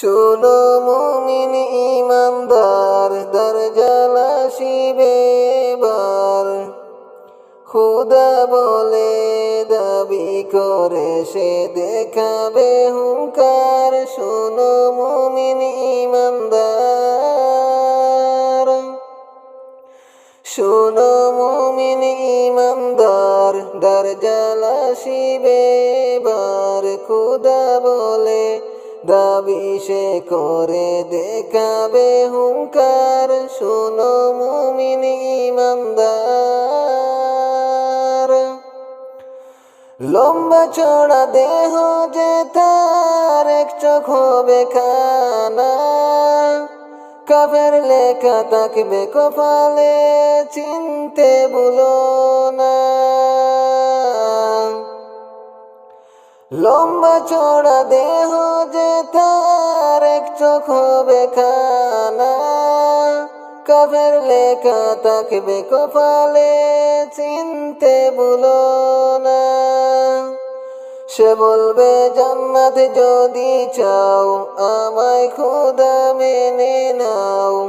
শুনো মুমিন ইমানদার দরজালা শিবে বার খুদা বলে, দাবি করে, সে দেখাবে হুঙ্কার। শুনো মুমিন ইমানদার শুনো মুমিন ইমানদার দরজালা শিবে বার খুদা বলে দাবি সে করে দেখাবে হুঙ্কার। শুনো মুমিন ইমানদার। লম্বা চড়া দেহ যে তার, এক চোখ হবে খানা। কাফের লেখা তাকবে কপালে, চিনতে বলো না। লম্বা চড়া দেহ যে তার এক চোখ হবে খানা কাফের লেখা তাকবে কপালে, চিনতে বলো না। সে বলবে, জান্নাত যদি চাও, আমায় খোদা মেনে নাও।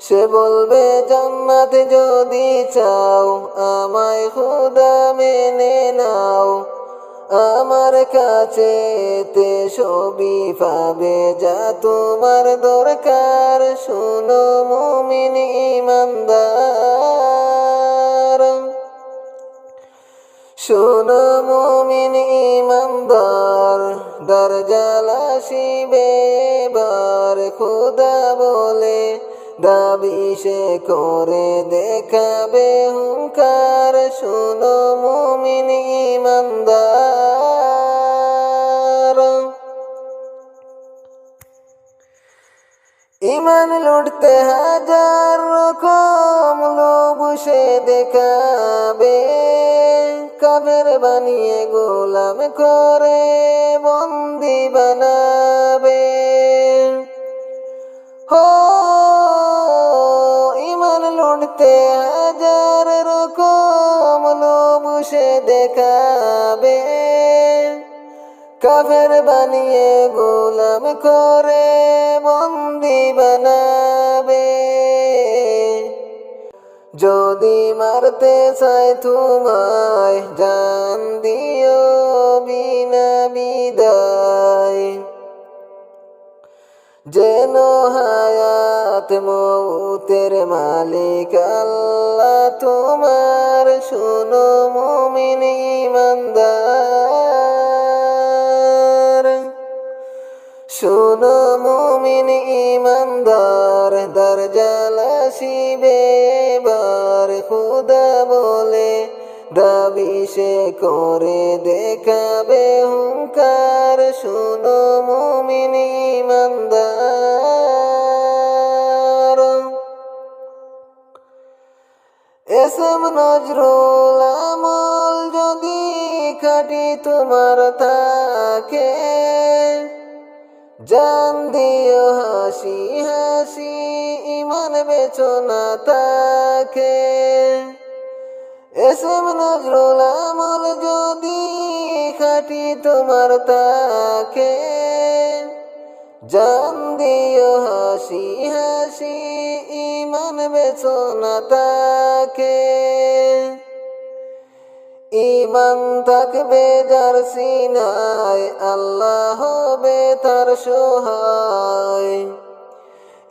সে বলবে, জান্নাত যদি চাও, আমায় খোদা মেনে নাও। আমার কাছে তে ছবি পাবে যা তোমার দরকার। শুনো মুমিন ইমানদার। শোনো মুমিন ইমানদার দরজালা শিবে বার খুদা বলে। দাবি সে করে দেখাবে হুঙ্কার। ইমান লুটতে হাজার রকম লোভ সে দেখাবে। কাবের বানিয়ে গোলাম করে বন্দি বানাবে। হো, ইমান লুটতে হাজার রকম লোভ সে দেখাবে। কাফের বানিয়ে গোলাম করে বন্দি বানাবে যদি মারতে চাই তোমায়, জান দিও বিনা বিদায়। যেন হায়াত মৌতের মালিক আল্লাহ, তোমার শুনো মুমিন। শুনো মুমিন ইমানদার দরজালা শিবে বার খুদা বলে, দাবি সে করে দেখাবে হুঙ্কার। শুনো মুমিন ইমানদার এসম নজরুল আমল যদি কাটি তোমার থাকে জান দিও হাসি হাসি, ইমান বেচনা তাকে। এসব নজরুল যদি খাটি তোমার তাকে। জান দিও হাসি হাসি, ইমান বেচনা তাকে। ইমান থাকবে যার সিনায়, আল্লাহ হবে তার সহায়।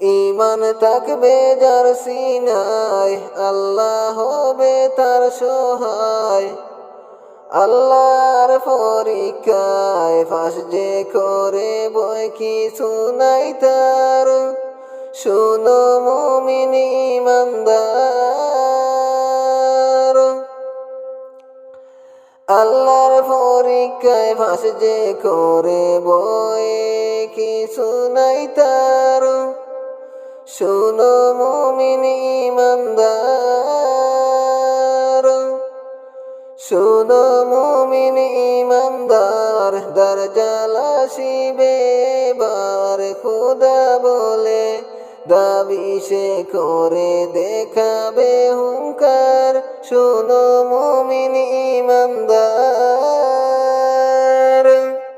ইমান থাকবে যার সিনায়, আল্লাহ হবে তার সহায়। আল্লাহর পরীক্ষায় ফাঁস যে করে বই কি শুনাই তার। শুনো মুমিন ইমানদার আল্লাহর পরীক্ষায় ফাঁস যে করে বই কি শুনাই তার। শুনো মুমিন ইমানদার। শুনো মুমিন ইমানদার দরজালা শিবে বার, খুদা বলে দাবি সে করে দেখাবে হুঙ্কার। শুনো মুমিন ইমানদার।